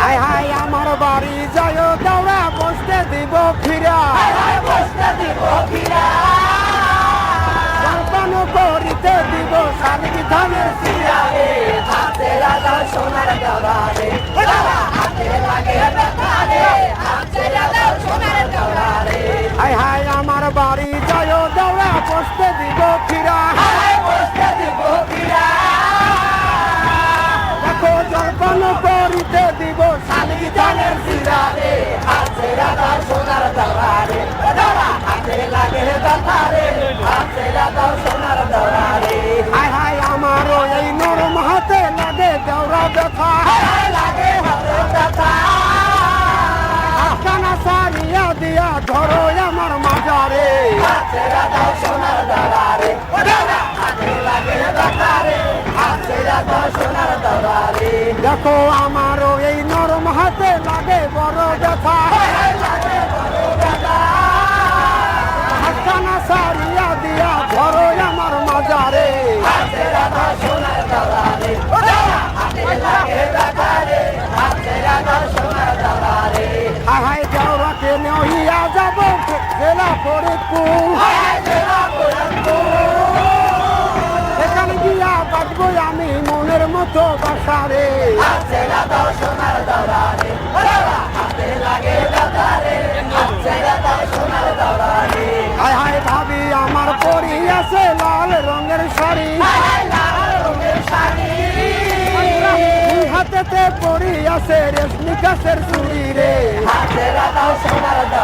High high আমার বাড়ি যায় দৌড়া বসতে দিব ফিরা করিতে দিব ধানের আমার বাড়ি যায় দৌড়া বসতে দিব ফিরা দেখো সারিয়া দিয়া ধরো আমার মাজারে দেখো আমারও এই নরম হাতে লাগে বড় ব্যথা। জেলা ফরিদপুর সেখানে গিয়া বাঁচবো আমি মনের মতো বাসারে। হাই হাই ভাবি, আমার পরি আছে লাল রঙের শাড়ি। হাতেতে পরি আছে রেশমি গাছের চুড়ি রে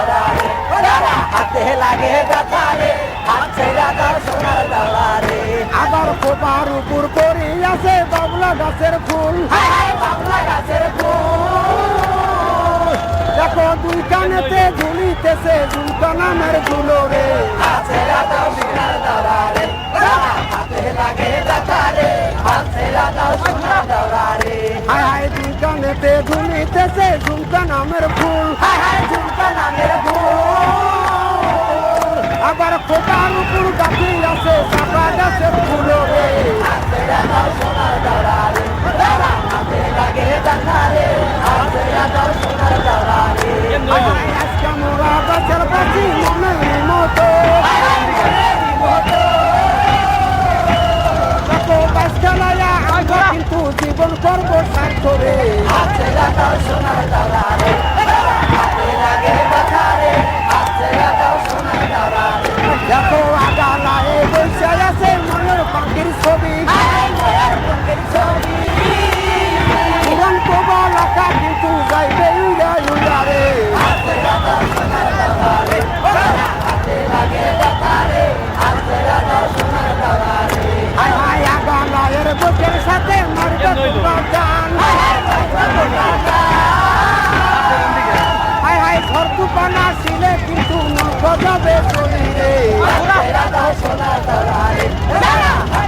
আবার খোপার উপর পরি আছে বাবলা গাছের ফুল। দেখো দুই কানেতে ঝুলিতেছে ঝুমকা নামের ঝুলো রে। হাই হাই দুই কানেতে ঝুলিতেছে ঝুমকা নামের ফুল। আবার জীবন রে। দেখো ঘরটুপানা ছিলে কিন্তু গজবে শরীরে আচ্ছা। সোনা তারা